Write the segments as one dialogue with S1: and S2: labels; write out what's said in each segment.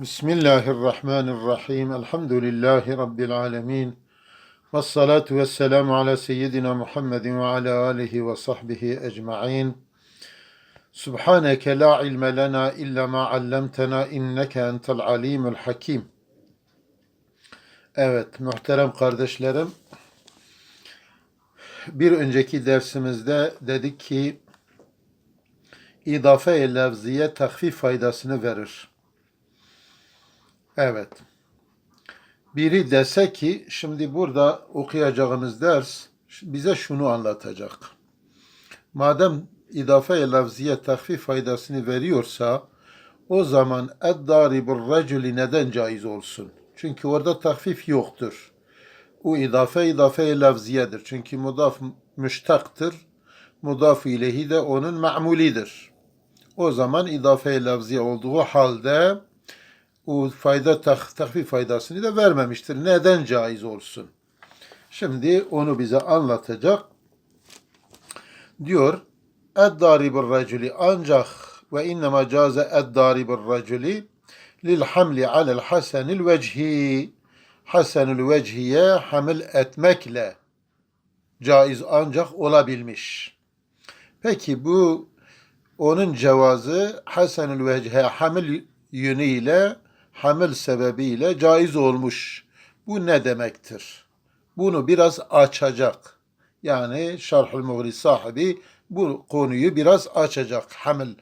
S1: Bismillahirrahmanirrahim. Elhamdülillahi Rabbil alemin. Ve salatu ve selamu ala seyyidina Muhammedin ve ala alihi ve sahbihi ecma'in. Subhaneke la ilme lena illa ma allamtena inneke entel alimul hakim. Evet muhterem kardeşlerim. Bir önceki dersimizde dedik ki idafe-i levziye takfif faydasını verir. Evet. Biri dese ki şimdi burada okuyacağımız ders bize şunu anlatacak. Madem idafe-i lafziye takfif faydasını veriyorsa o zaman eddaribur raculi neden caiz olsun? Çünkü orada takfif yoktur. O idafe idafe-i lafziyedir. Çünkü mudaf müştaktır. Mudaf ilehi de onun ma'mulidir. O zaman idafe-i lafziye olduğu halde o fayda tak, takfif faydasını da vermemiştir. Neden caiz olsun? Şimdi onu bize anlatacak. Diyor Eddaribur raculi ancak ve innema caze eddaribur raculi lil hamli alel hasenil vecihi hasenül vecihiye hamil etmekle caiz ancak olabilmiş. Peki bu onun cevazı hasenül vecihe hamil yönüyle hamil sebebiyle caiz olmuş. Bu ne demektir? Bunu biraz açacak. Yani Şerhül Mughri sahibi bu konuyu biraz açacak. Hamil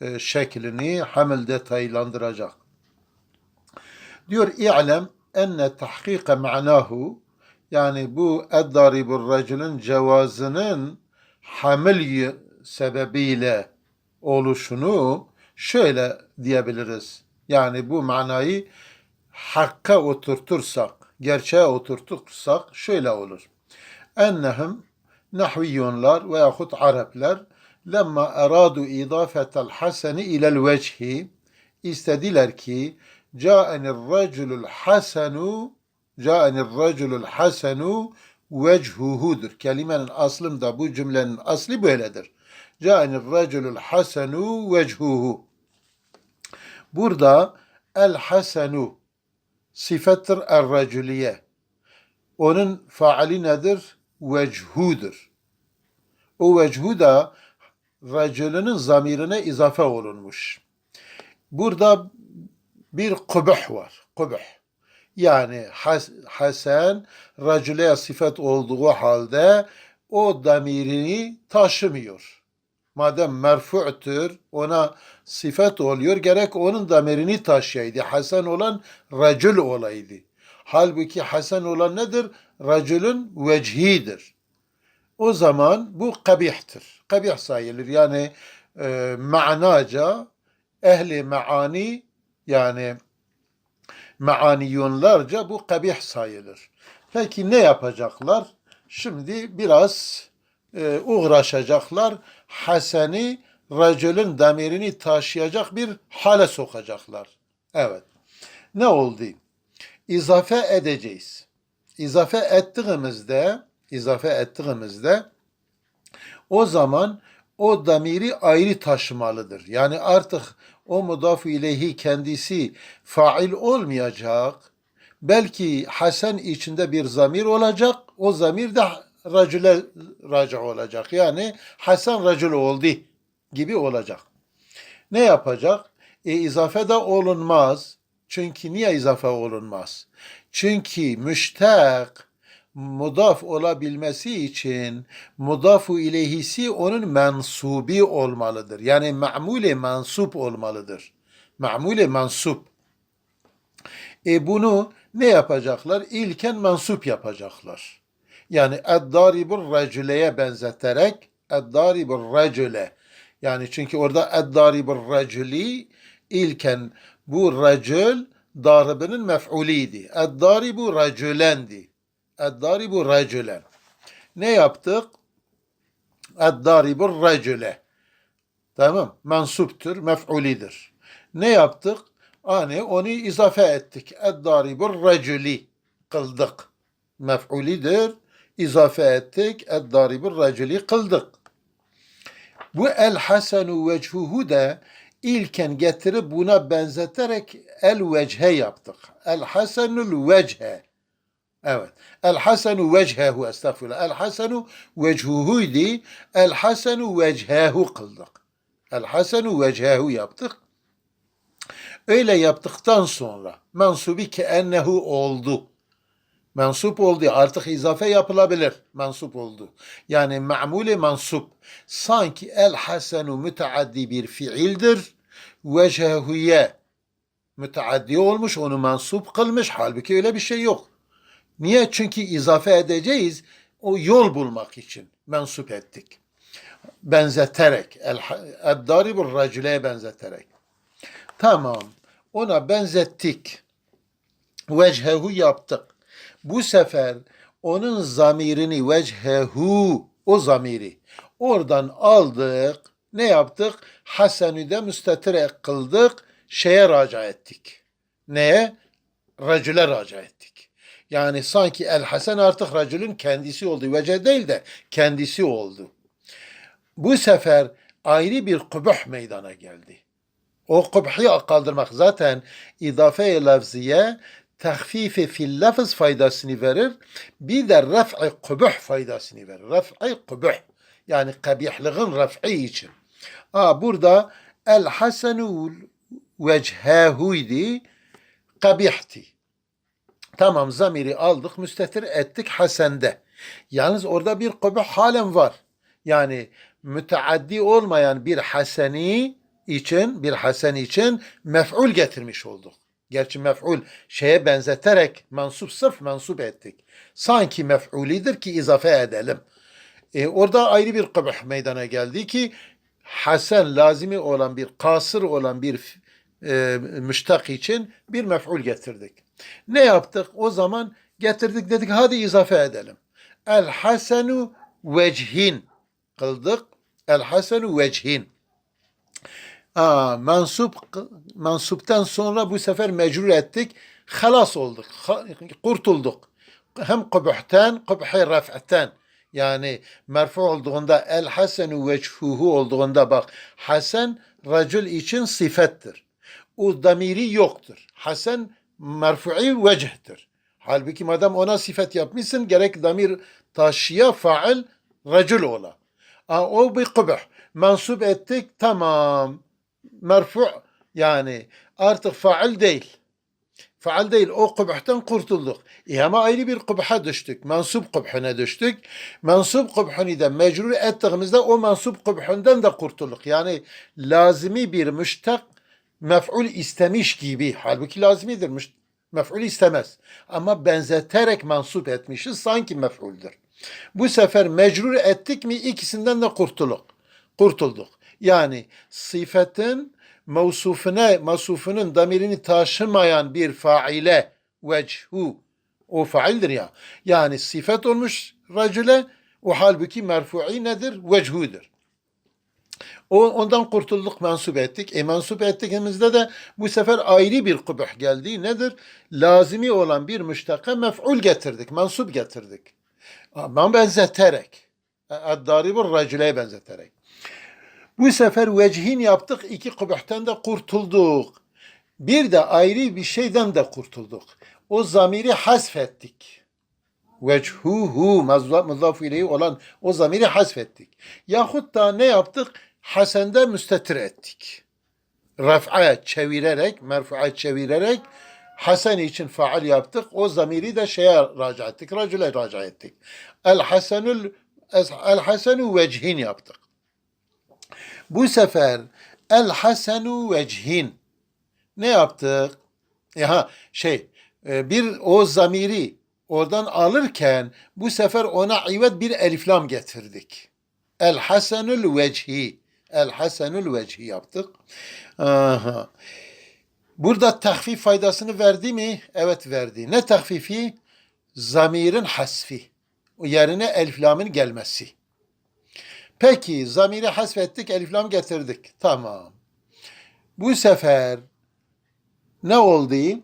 S1: e, şeklini, hamil detaylandıracak. Diyor i'lem enne tahkike ma'nahu yani bu eddaribur raculun cevazının hamil sebebiyle oluşunu şöyle diyebiliriz. Yani bu manayı hakka oturtursak, gerçeğe oturtursak şöyle olur. Ennehum nahviyonlar veyahut Araplar lemma eradu idafetel haseni ilel vecihi istediler ki ca'enir raculul hasenu ca'enir raculul hasenu vechuhudur. Kelimenin aslında bu cümlenin aslı böyledir. Ca'enir raculul hasenu vechuhu. Burada el hasenu sıfattır er raculiye. Onun faali nedir? Vechudur. O vechu da raculünün zamirine izafe olunmuş. Burada bir kubuh var. Kubuh. Yani has, Hasan racüleye sıfat olduğu halde o damirini taşımıyor. Madem merfu'tur, ona sıfat oluyor, gerek onun damirini taşıyaydı. Hasan olan racül olaydı. Halbuki Hasan olan nedir? Racülün vecihidir. O zaman bu kabihtir. Kabih sayılır. Yani e, manaca ehli maani yani maaniyonlarca bu kabih sayılır. Peki ne yapacaklar? Şimdi biraz e, uğraşacaklar. Hasen'i racülün damirini taşıyacak bir hale sokacaklar. Evet. Ne oldu? İzafe edeceğiz. İzafe ettiğimizde izafe ettiğimizde o zaman o damiri ayrı taşımalıdır. Yani artık o mudaf ileyhi kendisi fail olmayacak. Belki Hasan içinde bir zamir olacak. O zamir de racüle raca olacak. Yani Hasan racül oldu gibi olacak. Ne yapacak? E izafe de olunmaz. Çünkü niye izafe olunmaz? Çünkü müştak mudaf olabilmesi için mudafu ileyhisi onun mensubi olmalıdır. Yani ma'mule mansup olmalıdır. Ma'mule mansup. E bunu ne yapacaklar? İlken mansup yapacaklar. Yani eddaribur racüleye benzeterek eddaribur racüle. Yani çünkü orada eddaribur racüli ilken bu racül daribinin mef'uliydi. Eddaribu racülendi. Eddaribu racülen. Ne yaptık? Eddaribu racüle. Tamam. Mensuptur, mef'ulidir. Ne yaptık? Hani onu izafe ettik. Eddaribu racüli kıldık. Mef'ulidir. İzafe ettik. Eddaribu racüli kıldık. Bu el hasenu vechuhu da İlken getirip buna benzeterek el vechhe yaptık. El hasenul vechhe. Evet. El hasenu vechhehu estağfurullah. El hasenu vechuhuydi. El hasenu vechhehu kıldık. El hasenu vechhehu yaptık. Öyle yaptıktan sonra mensubi ki ennehu oldu. Mensup oldu. Artık izafe yapılabilir. Mensup oldu. Yani ma'mule mensup. Sanki el hasenu müteaddi bir fiildir. Vecehuye müteaddi olmuş, onu mensup kılmış. Halbuki öyle bir şey yok. Niye? Çünkü izafe edeceğiz. O yol bulmak için mensup ettik. Benzeterek. El-daribur racüleye benzeterek. Tamam. Ona benzettik. Vecehu yaptık. Bu sefer onun zamirini vecehu o zamiri oradan aldık. Ne yaptık? Hasenü de müstetire kıldık. Şeye raca ettik. Neye? Racüle raca ettik. Yani sanki el hasen artık racülün kendisi oldu. Vece değil de kendisi oldu. Bu sefer ayrı bir kubuh meydana geldi. O kubhi kaldırmak zaten idafe-i lafziye tahfifi fil lafız faydasını verir. Bir de raf'i kubuh faydasını verir. Raf'i kubuh. Yani kabihlığın raf'i için. Aa, burada el hasenu vechehuydi kabihti. Tamam zamiri aldık müstetir ettik hasende. Yalnız orada bir kubuh halen var. Yani müteaddi olmayan bir haseni için bir hasen için mef'ul getirmiş olduk. Gerçi mef'ul şeye benzeterek mansup sırf mansup ettik. Sanki mef'ulidir ki izafe edelim. E, orada ayrı bir kıbh meydana geldi ki hasen lazimi olan bir kasır olan bir e, müştak için bir mef'ul getirdik. Ne yaptık? O zaman getirdik dedik hadi izafe edelim. El hasenu vecihin kıldık. El hasenu vecihin. Aa, mensup mensuptan sonra bu sefer mecrur ettik. Halas olduk. Kurtulduk. Hem kubuhten, kubhi raf'ten. Yani merfu olduğunda el hasenu vechuhu olduğunda bak hasen racül için sıfettir. O damiri yoktur. Hasen merfu'i vecihtir. Halbuki madem ona sifet yapmışsın gerek damir taşıya fail racül ola. O bir kubuh. Mensup ettik tamam merfu yani artık faal değil. Faal değil o kubhtan kurtulduk. E ama ayrı bir kubha düştük. Mensup kubhuna düştük. Mensup kubhunu da mecrur ettiğimizde o mensup kubhundan da kurtulduk. Yani lazimi bir müştak mef'ul istemiş gibi. Halbuki lazimidir. Mef'ul istemez. Ama benzeterek mensup etmişiz sanki mef'uldür. Bu sefer mecrur ettik mi ikisinden de kurtulduk. Kurtulduk. Yani sıfatın mevsufuna, mevsufunun damirini taşımayan bir faile vechu o faildir ya. Yani sıfat olmuş racüle o halbuki merfu'i nedir? Vechudur. O, ondan kurtulduk, mensup ettik. E mensup ettiğimizde de bu sefer ayrı bir kubuh geldi. Nedir? Lazimi olan bir müştaka mef'ul getirdik, mensup getirdik. Ama benzeterek. Ad-daribur racüleye benzeterek. Bu sefer vecihin yaptık, iki kubuhtan da kurtulduk. Bir de ayrı bir şeyden de kurtulduk. O zamiri hasfettik. Vechuhu muzaf ileyhi olan o zamiri hasfettik. Yahut da ne yaptık? Hasende müstetir ettik. Raf'a çevirerek, merfu'a çevirerek Hasan için faal yaptık. O zamiri de şeye raca ettik. Racüle raca ettik. El hasenul el hasenu vecihin yaptık. Bu sefer el hasenu vecihin ne yaptık? Ya şey e, bir o zamiri oradan alırken bu sefer ona ivet bir eliflam getirdik. El hasenul vecihi. El hasenul vecihi yaptık. Aha. Burada tahfif faydasını verdi mi? Evet verdi. Ne tahfifi? Zamirin hasfi. Yerine eliflamın gelmesi. Peki zamiri hasfettik, eliflam getirdik. Tamam. Bu sefer ne oldu?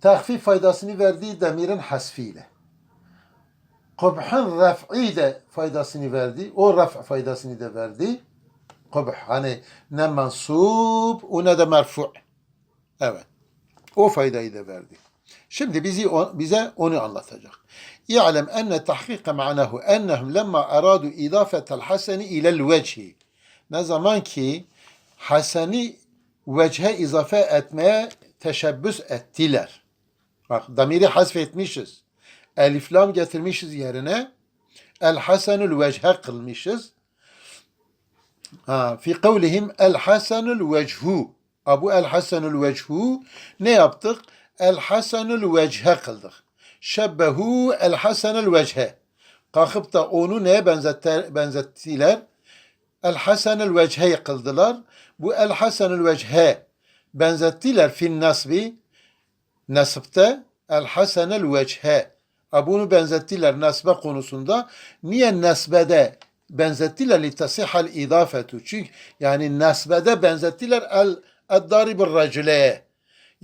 S1: Tahfif faydasını verdiği demirin hasfiyle. Kubhun raf'i de faydasını verdi. O raf faydasını da verdi. kubh. Hani ne mensup o ne de merfu. Evet. O faydayı da verdi. Şimdi bizi bize onu anlatacak. İ'lem enne tahkika ma'nahu ennehum lemma aradu idafetel haseni ilel vecihi. Ne zaman ki haseni vecihe izafe etmeye teşebbüs ettiler. Bak damiri hasfetmişiz. Elif lam getirmişiz yerine. El hasenül vecihe kılmışız. Ha, fi kavlihim el hasenül vechu. Abu el hasenül vechu ne yaptık? El hasenül vecihe kıldık. Şebbehu el hasenül vecihe. Kalkıp da onu neye benzetter, benzettiler? El hasenül vecihe kıldılar. Bu el hasenül vecihe benzettiler fin nasbi nasıpta el hasenül vecihe. Bunu benzettiler nasbe konusunda. Niye nasbede benzettiler li tasihal idafetu. Çünkü yani nasbede benzettiler el eddaribir racüleye.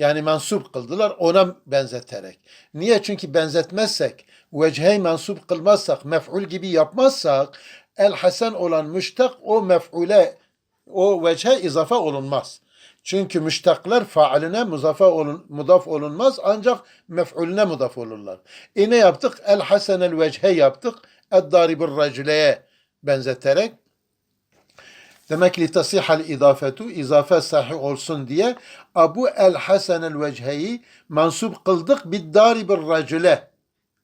S1: Yani mensup kıldılar ona benzeterek. Niye? Çünkü benzetmezsek, vechey mensup kılmazsak, mef'ul gibi yapmazsak, el hasen olan müştak o mef'ule, o vechhe izafe olunmaz. Çünkü müştaklar faaline muzafe olun, mudaf olunmaz ancak mef'ulüne mudaf olurlar. E ne yaptık? El hasenel vechhe yaptık. Eddaribir racüleye benzeterek. Demek li tasihal idafetu izafe sahih olsun diye Abu el Hasenel vechheyi mansup kıldık biddaribir racüle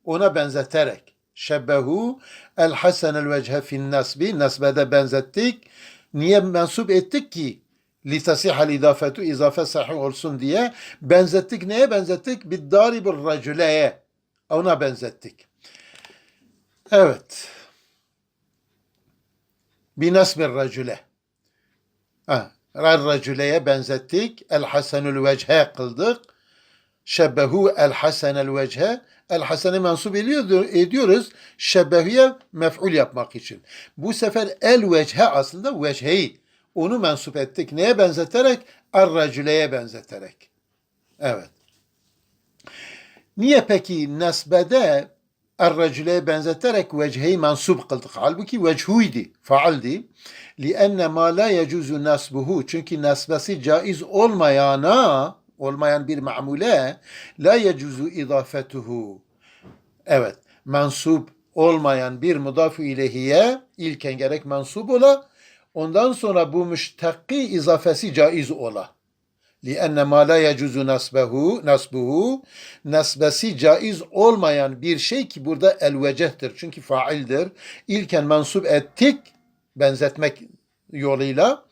S1: ona benzeterek. Şebbehu el Hasenel vechhe fin nasbi nasbede benzettik. Niye mensup ettik ki? Li tasihal idafetu izafe sahih olsun diye benzettik. Neye benzettik? Biddaribir racüleye ona benzettik. Evet. Binasbir racüle. Racüleye benzettik. El hasenül vechhe kıldık. Şebbehu el hasenel vechhe. El hasene mensup ediyoruz. Şebbehuye mef'ul yapmak için. Bu sefer el vechhe aslında vechheyi. Onu mensup ettik. Neye benzeterek? Er benzeterek. Evet. Niye peki nesbede er-racüleye benzeterek vechheyi mensup kıldık? Halbuki vechuydi, faaldi. لِأَنَّ مَا لَا يَجُزُ نَسْبُهُ Çünkü nesbesi caiz olmayana, olmayan bir mamule, la yecuzu idafetuhu. Evet, mensup olmayan bir mudafu ilehiye ilken gerek mensup ola, ondan sonra bu müştakki izafesi caiz ola. لِأَنَّ مَا لَا يَجُزُ نَسْبَهُ Nasbuhu Nasbesi caiz olmayan bir şey ki burada elvecehtir. Çünkü faildir. İlken mensup ettik benzetmek yoluyla.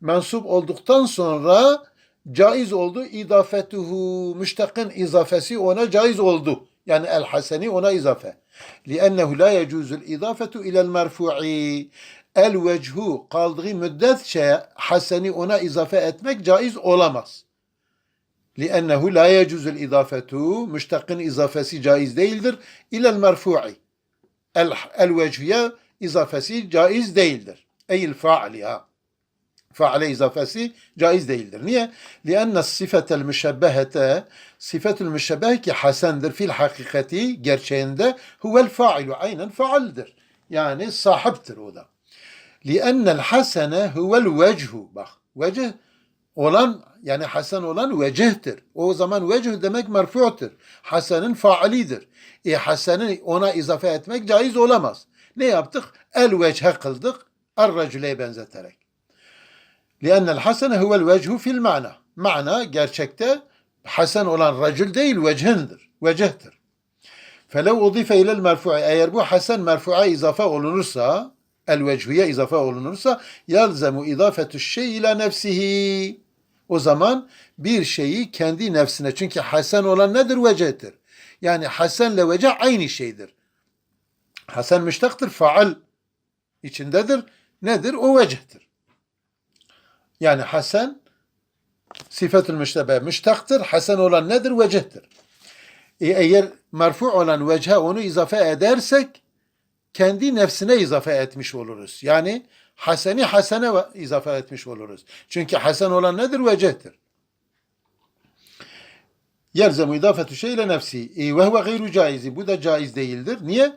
S1: Mensup olduktan sonra caiz oldu. İdafetuhu müştakın izafesi ona caiz oldu. Yani el haseni ona izafe. لِأَنَّهُ لَا يَجُوزُ الْاِضَافَةُ اِلَى الْمَرْفُعِ el vechu kaldığı müddetçe haseni ona izafe etmek caiz olamaz. لِأَنَّهُ لَا يَجُزُ الْاِضَافَةُ Müştakın izafesi caiz değildir. İlel merfu'i. El, el vechüye izafesi caiz değildir. Eyl faaliha. Faale izafesi caiz değildir. Niye? لِأَنَّ الصِّفَةَ الْمüşebbehete Sifetül müşebbeh ki hasendir fil hakikati gerçeğinde huvel failu aynen faaldir. Yani sahiptir o da. لِأَنَّ الْحَسَنَ هُوَ الْوَجْهُ Bak vecih olan yani hasen olan vecihtir. O zaman vecih demek merfu'tur. Hasenin faalidir. E haseni ona izafe etmek caiz olamaz. Ne yaptık? El vechhe kıldık. Er racüleye benzeterek. لِأَنَّ الْحَسَنَ هُوَ الْوَجْهُ fil mana. Mana gerçekte hasen olan racül değil vecihindir. Vecihtir. فَلَوْ اُضِفَ اِلَى الْمَرْفُعِ Eğer bu hasen merfu'a izafe olunursa el vechüye izafe olunursa yalzemu idafetü şey ila nefsihi. O zaman bir şeyi kendi nefsine çünkü hasen olan nedir? Vecehtir. Yani hasenle veceh aynı şeydir. Hasen müştaktır, faal içindedir. Nedir? O vecehtir. Yani hasen sifetül müştebe müştaktır. Hasen olan nedir? Vecehtir. E eğer merfu olan veche onu izafe edersek kendi nefsine izafe etmiş oluruz. Yani haseni hasene izafe etmiş oluruz. Çünkü hasen olan nedir? Vecehtir. Yelzemu idafetü şeyle nefsi. E, ve huve gayru caizi. Bu da caiz değildir. Niye?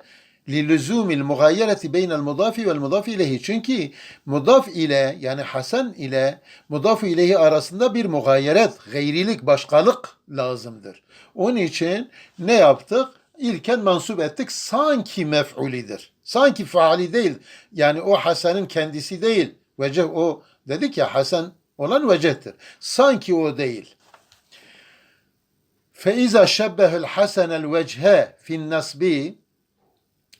S1: لِلُزُومِ الْمُغَيَّرَةِ بَيْنَ الْمُضَافِ وَالْمُضَافِ إِلَيْهِ Çünkü mudaf ile yani Hasan ile mudaf ileyhi arasında bir mugayyeret, gayrilik, başkalık lazımdır. Onun için ne yaptık? İlken mansup ettik. Sanki mef'ulidir. Sanki faali değil. Yani o Hasan'ın kendisi değil. Veceh o dedik ya Hasan olan vecehtir. Sanki o değil. فَاِذَا شَبَّهُ الْحَسَنَ الْوَجْهَ فِي النَّصْبِ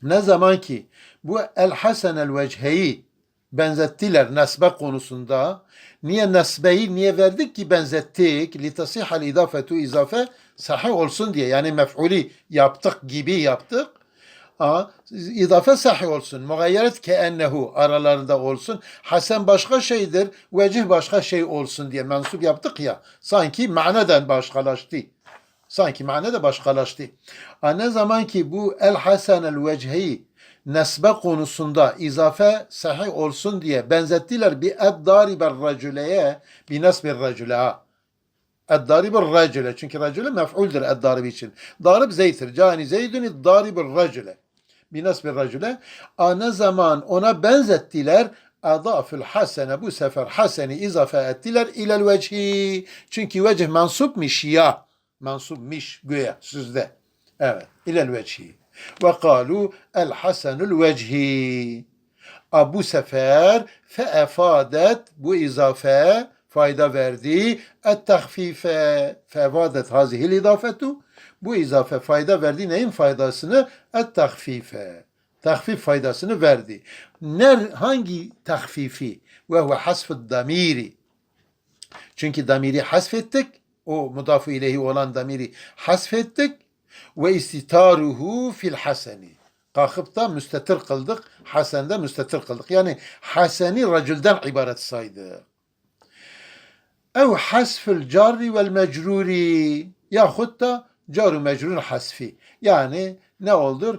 S1: ne zaman ki bu el hasen el veciheyi benzettiler nesbe konusunda. Niye nesbeyi niye verdik ki benzettik? Litasihal idafetu izafe sahih olsun diye. Yani mef'uli yaptık gibi yaptık. Aa, idafe sahih olsun. Mugayyeret ke ennehu aralarında olsun. Hasen başka şeydir. Vecih başka şey olsun diye mensup yaptık ya. Sanki maneden başkalaştı. Sanki mana da başkalaştı. Ha, Ne zaman ki bu el hasen el vecihi nesbe konusunda izafe sahih olsun diye benzettiler bir ed dariber racüleye bir nesbir racüle. Ed daribir racüle. Çünkü racüle mef'uldür ed darib için. Darib zeytir. Cani zeydün daribir racüle. Bir nesbir racüle. Ha, Ne zaman ona benzettiler adafül hasene bu sefer haseni izafe ettiler ilel vecihi. Çünkü vecih mansupmiş ya mansubmiş güya sizde. Evet. İlel vecihi. Ve kalu el hasenul vecihi. A bu sefer feefadet bu izafe fayda verdi. Et tahfife feefadet hazihil idafetu. Bu izafe fayda verdi. Neyin faydasını? Et tahfife. Tahfif faydasını verdi. Ner, hangi tahfifi? Ve huve hasfı damiri. Çünkü damiri hasfettik o mudafu ileyhi olan damiri hasfettik ve istitaruhu fil haseni. Kalkıp da müstetir kıldık. Hasende müstetir kıldık. Yani haseni racülden ibaret saydı. Ev hasfül carri vel mecruri. Yahut da caru mecrur hasfi. Yani ne olur?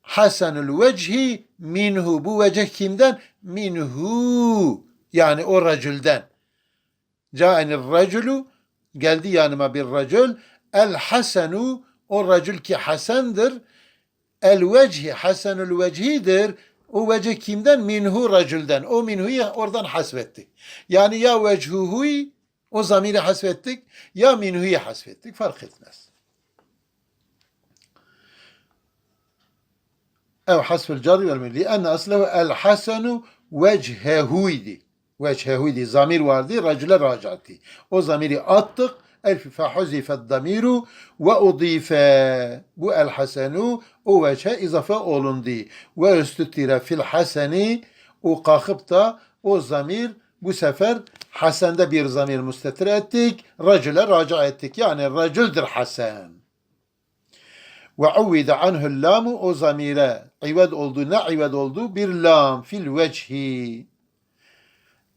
S1: Hasenül vecihi minhu. Bu vecih kimden? Minhu. Yani o racülden. Câenir raculu geldi yanıma bir racül. El hasenu o racül ki hasendir. El vecihi hasenül vecihidir. O vecih kimden? Minhu racülden. O minhuyu oradan hasfettik. Yani ya vechuhu o zamiri hasfettik ya minhuyu hasfettik. Fark etmez. Ev hasfel cari vel milli. Enne aslehu el hasenu vechehuydi. Vechehuydi. Zamir vardı. Racüle racattı. O zamiri attık. Elfi fehuzifet damiru ve udife. Bu el hasenu o veçhe izafe olundu. Ve üstüttire fil haseni o kalkıp da o zamir bu sefer Hasen'de bir zamir müstetir ettik. Racüle raca ettik. Yani racüldür Hasen. Ve uvvide anhul lamu o zamire ived oldu. Ne ived oldu? Bir lam fil vecihi.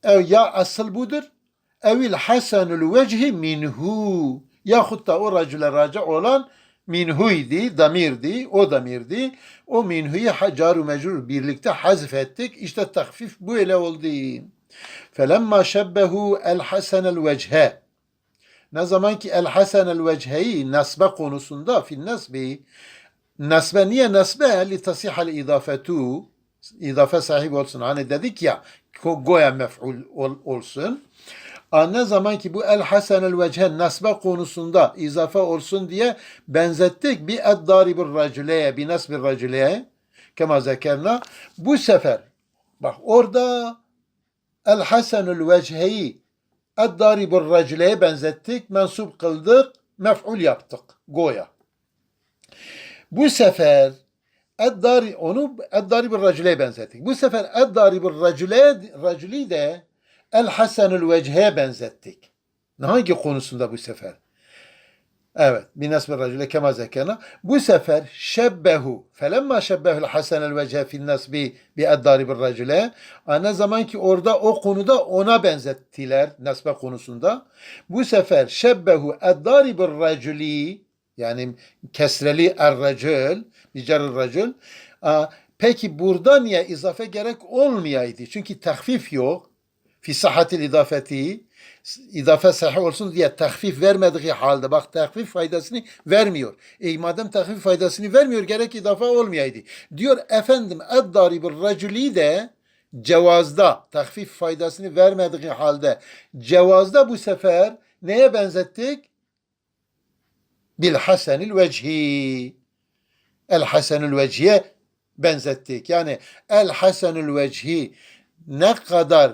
S1: Ev ya asıl budur. Evil hasenul vecihi minhu. Yahut da o racüle raca olan minhuydi, damirdi, o damirdi. O minhuyu hacaru mecrur birlikte hazf ettik. İşte takfif bu ile oldu. Felemma şebbehu el hasenel vecihe. Ne zaman ki el hasenel veciheyi nasbe konusunda fil nasbi nasbe niye nasbe li tasihal idafetu idafe sahibi olsun. Hani dedik ya goya mef'ul ol- olsun. Ne zaman ki bu el hasenel vecihe nasbe konusunda izafe olsun diye benzettik bir ed daribir racüleye bir nasbir racüleye kema zekerna bu sefer bak orada el hasenül veciheyi ed daribir racüleye benzettik mensup kıldık mef'ul yaptık goya bu sefer Eddari onu Eddari bir racüleye benzettik. Bu sefer Eddari bir racüle racüli de El Hasanül Vecihe'ye benzettik. Hangi konusunda bu sefer? Evet. Bir nasbı racüle kema zekena. Bu sefer şebbehu. Felemma şebbehul hasenel vecihe fil nasbi bi eddari bir racüle. Ne zaman ki orada o konuda ona benzettiler nasbe konusunda. Bu sefer şebbehu eddari bir racüli yani kesreli bicer racül. Aa, Peki burada niye izafe gerek olmayaydı? Çünkü tahfif yok. Fi sıhhatil idafeti idafe sahih olsun diye tahfif vermediği halde bak tahfif faydasını vermiyor. E madem tahfif faydasını vermiyor gerek idafe olmayaydı. Diyor efendim eddaribul raculi de cevazda tahfif faydasını vermediği halde cevazda bu sefer neye benzettik? Bil hasenil vecihi. El hasenül vecihe benzettik. Yani el hasenül vecihi ne kadar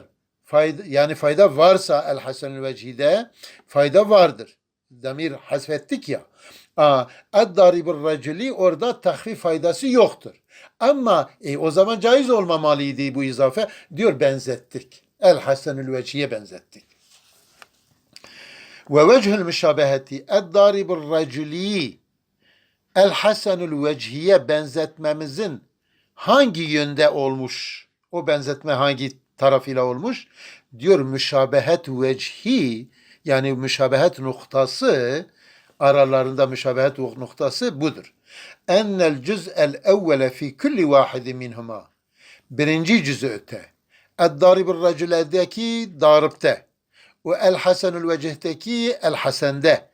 S1: fayda yani fayda varsa el hasenül vecihide fayda vardır. Demir hasfettik ya. Eddaribur raculi orada tahfif faydası yoktur. Ama e, o zaman caiz olmamalıydı bu izafe. Diyor benzettik. El hasenül vecihiye benzettik. Ve vechül müşabeheti eddaribur raculi El Hasanül Vecihiye benzetmemizin hangi yönde olmuş? O benzetme hangi tarafıyla olmuş? Diyor müşabehet vecihi yani müşabehet noktası aralarında müşabehet noktası budur. Ennel cüz'el evvele fi kulli vahidi minhuma. Birinci cüz'ü öte. Eddaribur racüledeki darıpte. Ve el hasenül vecihteki el hasende.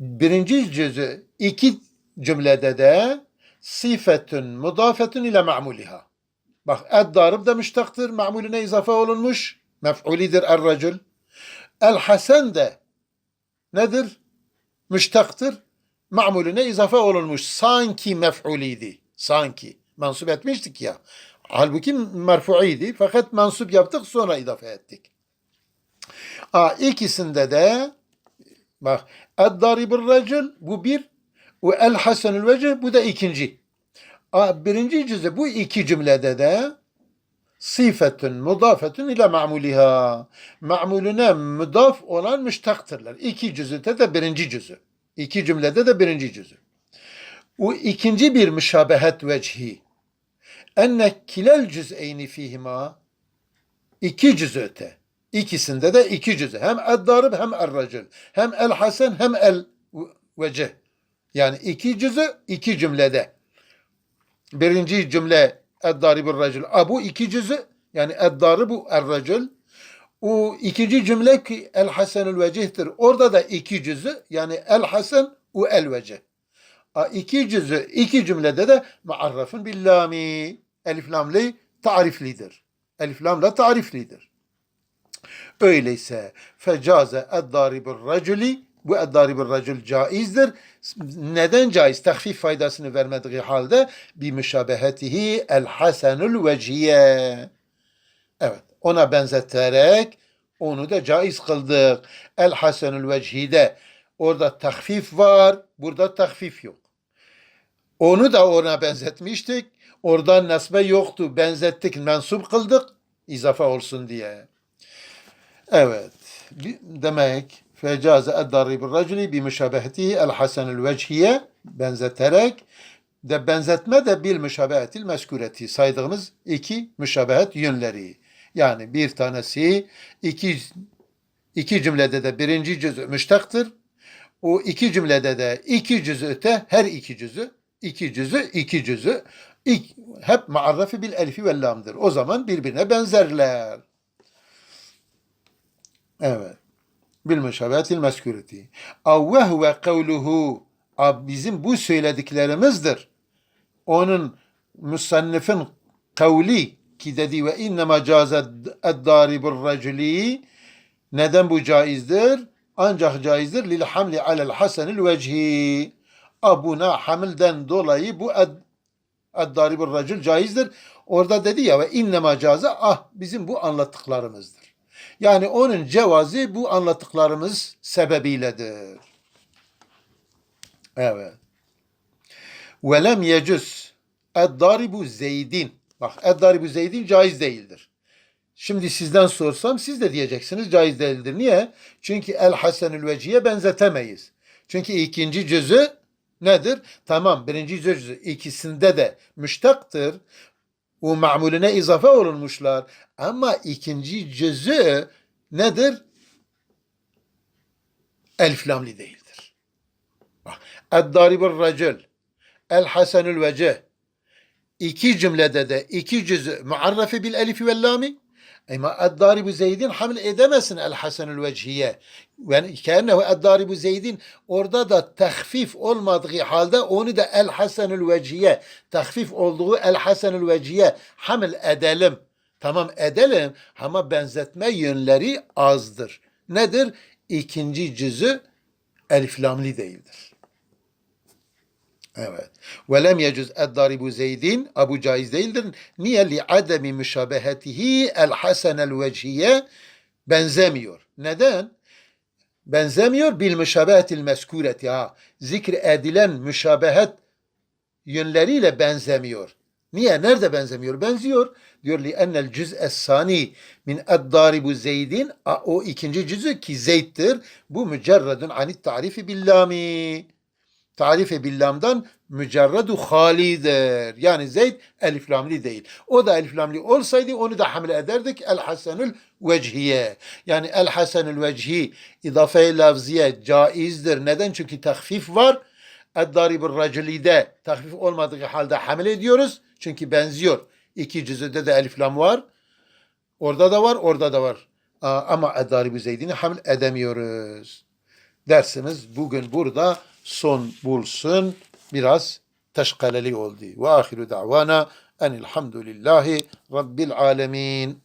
S1: Birinci cüzü iki cümlede de sifetün mudafetün ile ma'muliha. Bak ed darib de müştaktır. Ma'mulüne izafe olunmuş. Mef'ulidir er racül. El hasen de nedir? Müştaktır. Ma'mulüne izafe olunmuş. Sanki mef'uliydi. Sanki. Mansup etmiştik ya. Halbuki merfu'iydi. Fakat mansup yaptık sonra izafe ettik. Aa, ikisinde de Bak Eddaribur racül bu bir ve el hasenül vecih bu da ikinci. Birinci cüzde bu iki cümlede de sifetün mudafetün ile ma'muliha. Ma'mulüne mudaf olan müştaktırlar. İki cüzde de birinci cüzü. İki cümlede de birinci cüzü. O ikinci bir müşabehet vecihi. Enne kilel cüz'eyni fihima iki cüzü öte. İkisinde de iki cüze. Hem eddarib hem erracül. Hem el hasen hem el vecih. Yani iki cüzü iki cümlede. Birinci cümle eddaribur racül. A bu iki cüzü yani eddaribu erracül. O ikinci cümle ki el hasenül vecihtir. Orada da iki cüzü yani el hasen u el vecih. A iki cüzü iki cümlede de muarrafın billami. Elif lamli tariflidir. Elif lamla tariflidir. Öyleyse fecaze eddaribur raculi bu eddaribur racul caizdir. Neden caiz? Tahfif faydasını vermediği halde bir müşabehetihi el hasenül veciye. Evet ona benzeterek onu da caiz kıldık. El hasenül vecihide orada tahfif var burada tahfif yok. Onu da ona benzetmiştik. Oradan nesbe yoktu. Benzettik, mensup kıldık. izafe olsun diye. Evet. Demek fecaze eddaribur raculi bi müşabehetihi el hasenül vecihiye benzeterek de benzetme de bil müşabehetil meskureti saydığımız iki müşabehet yönleri. Yani bir tanesi iki iki cümlede de birinci cüzü müştaktır. O iki cümlede de iki cüzü öte her iki cüzü iki cüzü iki cüzü ilk, hep maarrafi bil elifi ve lamdır. O zaman birbirine benzerler. Evet. Bil müşabehetil meskûreti. Av ve huve kavluhu. Bizim bu söylediklerimizdir. Onun müsannifin kavli ki dedi ve innema caze eddaribur raculi neden bu caizdir? Ancak caizdir lil hamli alel hasenil vecihi. Abuna hamilden dolayı bu ed, eddaribur racul caizdir. Orada dedi ya ve innema caze ah bizim bu anlattıklarımızdır. Yani onun cevazı bu anlattıklarımız sebebiyledir. Evet. Velem yecüz eddaribu zeydin. Bak eddaribu zeydin caiz değildir. Şimdi sizden sorsam siz de diyeceksiniz caiz değildir. Niye? Çünkü el hasenül veciye benzetemeyiz. Çünkü ikinci cüzü nedir? Tamam birinci cüzü ikisinde de müştaktır o ma'mulüne izafe olunmuşlar. Ama ikinci cüzü nedir? Elif lamli değildir. Eddaribur racül. El hasenül vecih. iki cümlede de iki cüzü muarrefe bil elifi vel lami ama eddaribu zeydin hamil edemesin el hasenül vecihiye. Yani kâennehu eddaribu zeydin orada da tehfif olmadığı halde onu da el hasenül vecihiye tehfif olduğu el hasenül vecihiye hamil edelim. Tamam edelim ama benzetme yönleri azdır. Nedir? İkinci cüzü eliflamli değildir. Evet. Ve lem yecüz eddaribu zeydin Abu caiz değildir. Niye? Li ademi müşabehetihi el hasenel vecihiye benzemiyor. Neden? Benzemiyor bil müşabehetil meskureti ha. Zikr edilen müşabehet yönleriyle benzemiyor. Niye? Nerede benzemiyor? Benziyor. Diyor li ennel cüz'es sani min eddaribu zeydin o ikinci cüzü ki zeydtir. Bu mücerredun anit tarifi billami. Tarife billamdan mücerredu halidir. Yani Zeyd eliflamli değil. O da eliflamli olsaydı onu da hamle ederdik. El hasenül vecihiye. Yani el hasenül vecihi idafe-i lafziye caizdir. Neden? Çünkü tahfif var. Eddaribur racilide tahfif olmadığı halde hamle ediyoruz. Çünkü benziyor. İki cüzüde de eliflam var. Orada da var, orada da var. Ama Eddaribu Zeydin'i hamle edemiyoruz dersimiz bugün burada son bulsun. Biraz teşkaleli oldu. Ve ahiru da'vana enilhamdülillahi rabbil alemin.